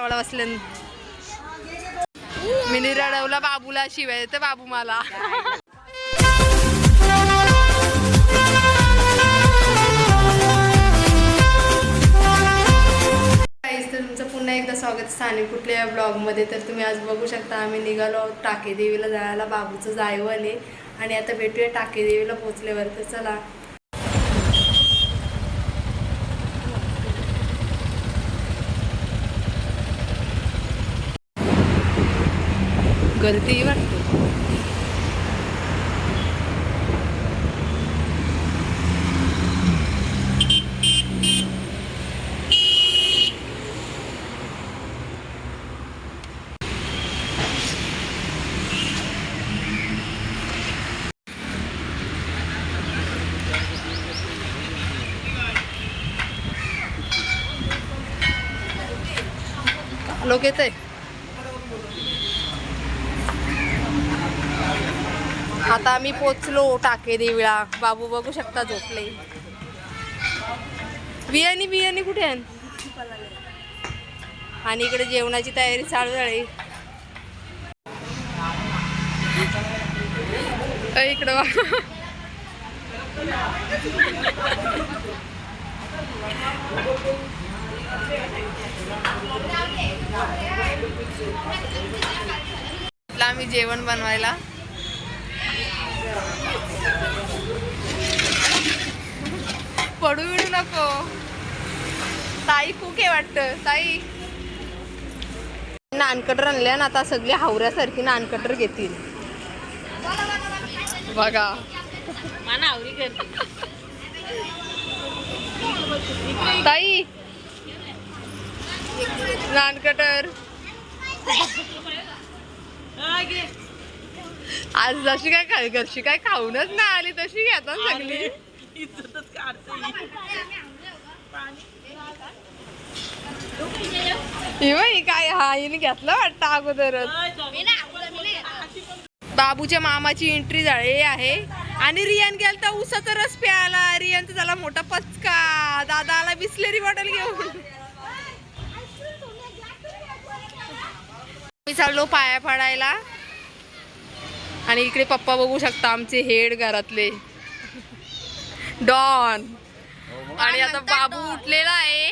जेवायला बसले मी निरडवला बाबूला शिवाय तर बाबू मला. तुमचं पुन्हा एकदा स्वागत स्थानिक कुठल्या ब्लॉगमध्ये तर तुम्ही आज बघू शकता आम्ही निघालो आहोत टाके देवीला जायला बाबूचं जायवल आहे. आणि आता भेटूया टाके देवीला पोचल्यावर तर चला गर्दी वाटतो लोक येत आहे आता आम्ही पोचलो टाके देवीला बाबू बघू शकता झोपले. बियाणी बियाणी कुठे आहे? आणि इकडे जेवणाची तयारी चालू झाली इकडं म्हटलं आम्ही जेवण बनवायला. पडू बिडू नको. ताई खूप आहे वाटत. ताई. नानकटर आणल्या ना आता सगळी हावऱ्यासारखी नानकटर घेतील. बघा. ताई. नानकटर. आज जशी काय खा घरची काय खाऊनच नाही आली तशी घेतात सगळी. ही बाई काय हा हिने घेतलं वाटतं अगोदरच. बाबूच्या मामाची एंट्री झाली आहे. आणि रियान गेल तर उसाचा रस प्यायला. रियानचा झाला मोठा पचका. दादा आला बिस्लेरी बॉटल घेऊन. मी चाललो पाया पडायला आणि इकडे पप्पा बघू शकता आमचे हेड घरातले. डॉन. आणि आता बाबू उठलेला आहे.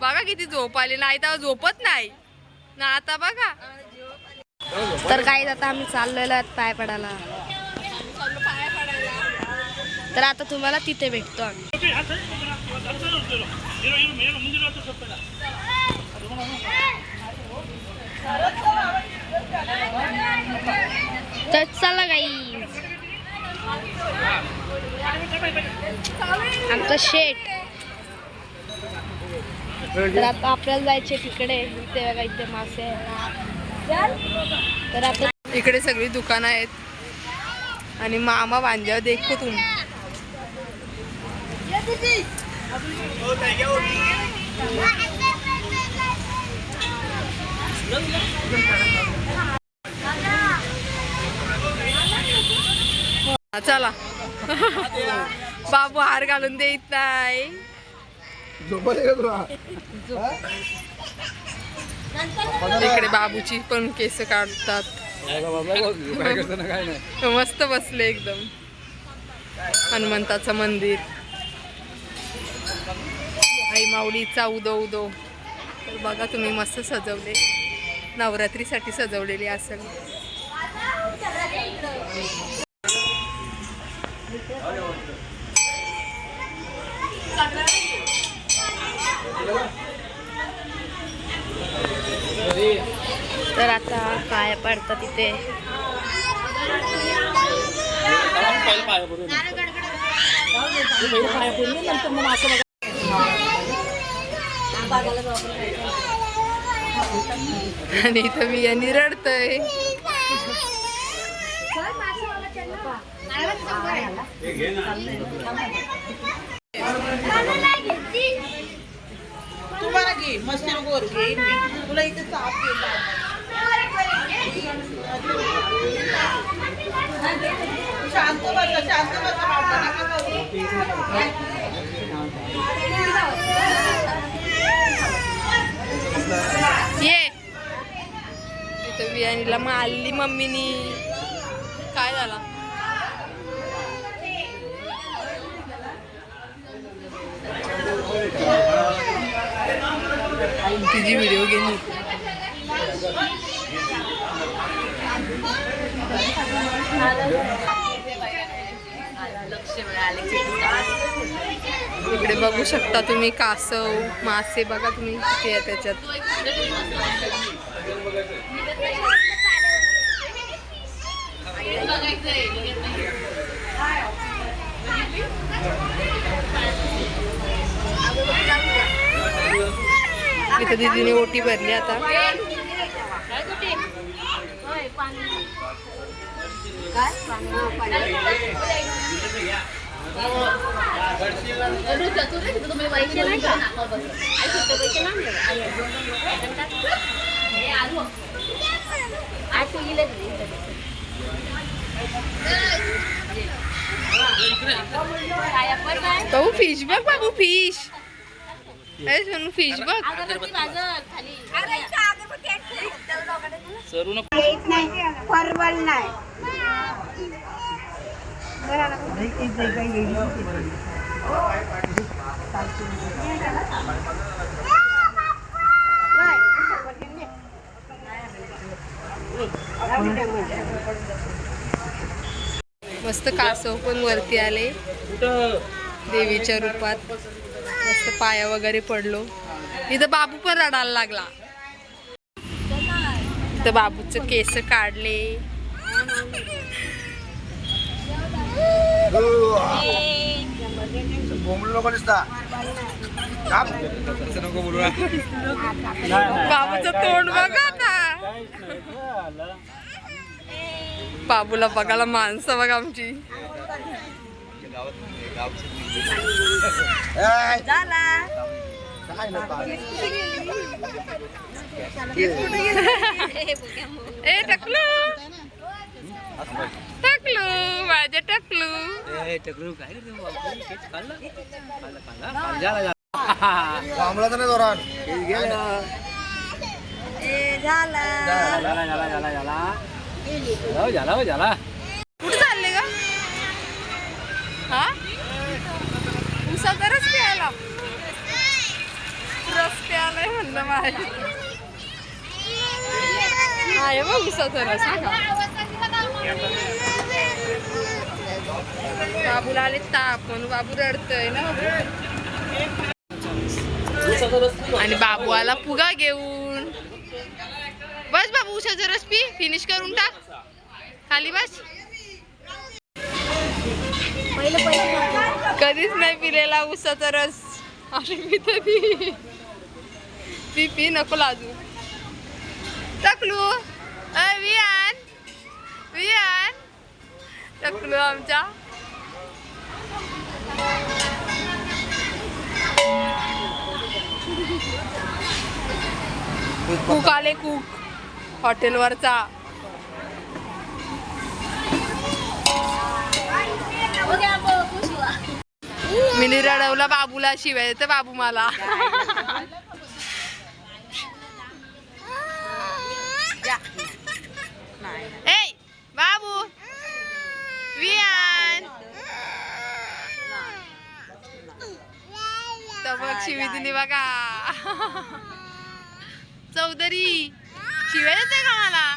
बघा किती झोप आली. नाही तर झोपत नाही. ना आता बघा. तर काही आता आम्ही चाललेलो आहेत पाय पडायला तर आता तुम्हाला तिथे भेटतो आम्ही. तर चला काही आमचा शेट. तर आता आपल्याला जायचे तिकडे. इथे बघा इथे मासे तर आता इकडे सगळी दुकानं आहेत. आणि मामा बांध्यावर देखो तुम चला. बाबू हार घालून देत नाही. इकडे बाबूची पण केस काढतात. मस्त बसले एकदम. हनुमंताचं मंदिर. आई माऊलीचा उदो उदो. तर बघा तुम्ही मस्त सजवले. नवरात्रीसाठी सजवलेली असेल. तर आता पाया पडतात तिथे. आणि इथं मी यांनी रडतय तुम्हाला घे मशीन गोर घे. तुला इथे साफ शांत बसा शांत बसा ये. नका बियाणीला मारली मम्मीनी काय झाला तुझी व्हिडिओ गेली इकडे बघू शकता तुम्ही कासव मासे बघा तुम्ही. किती आहे त्याच्यात. इथं दिदीने ओटी भरली आता. बाबू फिश बघ बाबू फिश फिश बघ. परवल नाही. मस्त कासव पण वरती आले. देवीच्या रूपात. मस्त पाया वगैरे पडलो. इथं बाबू पण रडायला लागला. इथं बाबूचं केस काढले. बाबूचं तोंड बघा ना बाबूला बघायला माणसं बघा आमची. ए टकलू. टकलू माझे टकलू. थांबला तर नाही जोरात. कुठे चालले का हा उसाचा रस प्यायला रस प्यायलाय म्हणलं माझ्या आहे बघ उसाचा बाबूला आले ताप म्हणून बाबू रडतोय ना. आणि बाबू आला फुगा घेऊन. बस बाबू उसाचा रस पी. फिनिश करून टाक. खाली बस. कधीच नाही पिलेला उसाचा रस आणि मी तर. पी पी नको लाजू. टाकलू. अय वियान वियान टकलू आमच्या कुक आले कुक हॉटेलवरचा मी रडवला बाबूला शिवाय तर बाबू मला ए बाबू वियान तर बघ शिवी दिली बघा. चौधरी शिवाय देते का मला?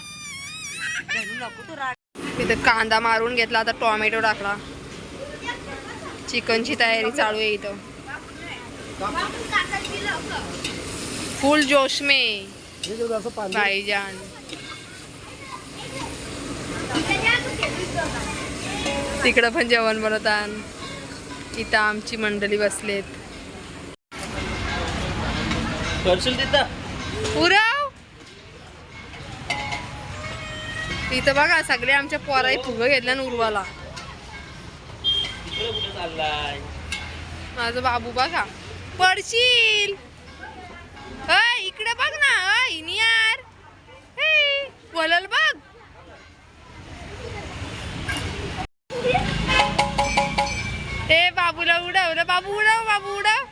इथं कांदा मारून घेतला आता टोमॅटो टाकला. चिकनची तयारी चालू आहे इथं. फुल जोश में भाईजान. तिकडं पण जेवण बनवतात. इथं आमची मंडळी बसलेत. करशील तिथं? पुरव. इथं बघा सगळे आमच्या पोराई फुगं घेतल्या ना उरवाला. माझा बाबू बघा. पडशील. इकडे बघ ना. अय नियार हे, वलल बघ. ए बाबूला उडव बाबू उडव बाबू उडव.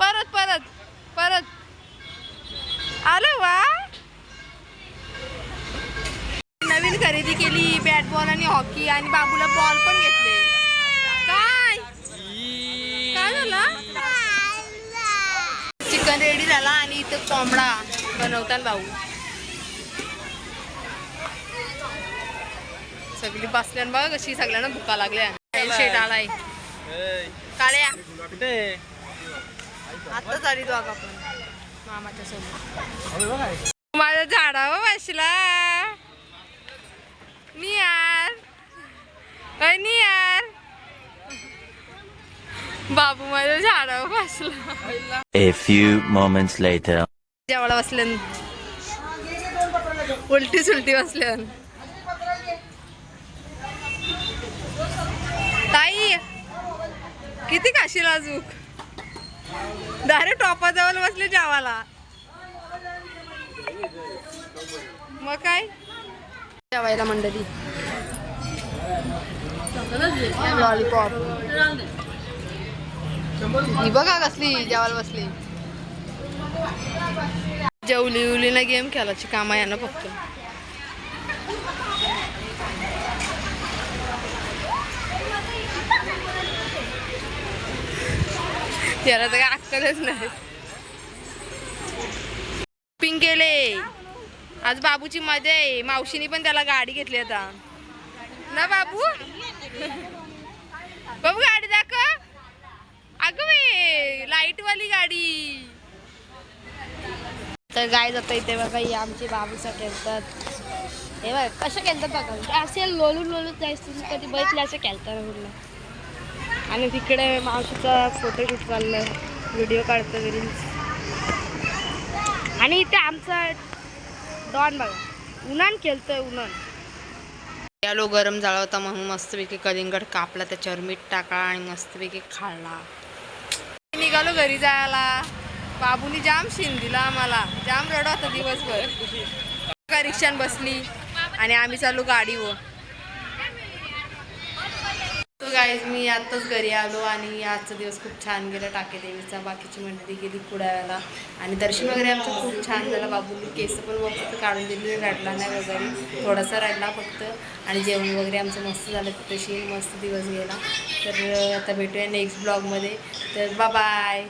परत परत परत. आलो वा? नवीन खरेदी केली बॅट बॉल आणि हॉकी आणि बाबूला बॉल पण घेतले. काय? काय झालं? चिकन रेडी झाला आणि इथं कोंबडा बनवतात भाऊ. सगळी बसल्यान बघ कशी सगळ्यांना भुका लागल्या. शेट आलाय काळ्या. कुठे? आता चाली तो आपण. मामाच्या सोबत माझ्या झाडावर बसला नियार अय नियार बाबू माझ्या झाडावर बसला A few moments later. जेवायला बसल्यान. उलटी सुलटी बसल्यान ताई किती अजूक अजून. डायरेक्ट टॉपाजवळ बसले जावाला मग काय? जेवायला मंडळी. लॉलीपॉप. ही बघा कसली जेवायला बसली. जेवली उली ना गेम खेळायची कामा यानं फक्त. याला तर काय अक्कलच नाही. शॉपिंग केले. आज बाबूची मजा आहे. मावशीनी पण त्याला गाडी घेतली आता. ना बाबू? बाबू गाडी दाखव. अगं वे लाइट वाली गाडी. तर गाय जातं इथे बघा ही आमची बाबूचा खेळतात. हे बघ कसं खेळतात बघा. असे लोलून लोलून जायचं कधी बैठले असं खेळतात म्हणलं आणि तिकडे मावशीचा फोटोशूट चाललं व्हिडिओ काढतो रील्स आणि इथे आमचा डॉन बघा. उन्हान खेळतोय उन्हान. यालो गरम झाला होता म्हणून मस्तपैकी कलिंगड कापला त्याच्यावर मीठ टाकला आणि मस्तपैकी खाल्ला. निघालो घरी जायला. बाबूनी जाम शिन दिला आम्हाला. जाम रडत होता दिवसभर. का रिक्षान बसली. आणि आम्ही चालू गाडीवर. तो गाईज मी आत्ताच घरी आलो आणि आजचा दिवस खूप छान गेला टाके देवीचा बाकीची मंडळी गेली कुडाव्याला आणि दर्शन वगैरे आमचं खूप छान झालं. बाबूंनी केस पण फक्त काढून दिली. रडला नाही वगैरे. थोडासा रडला फक्त. आणि जेवण वगैरे आमचं मस्त झालं. तशी मस्त दिवस गेला. तर आता भेटूया नेक्स्ट ब्लॉगमध्ये तर बाय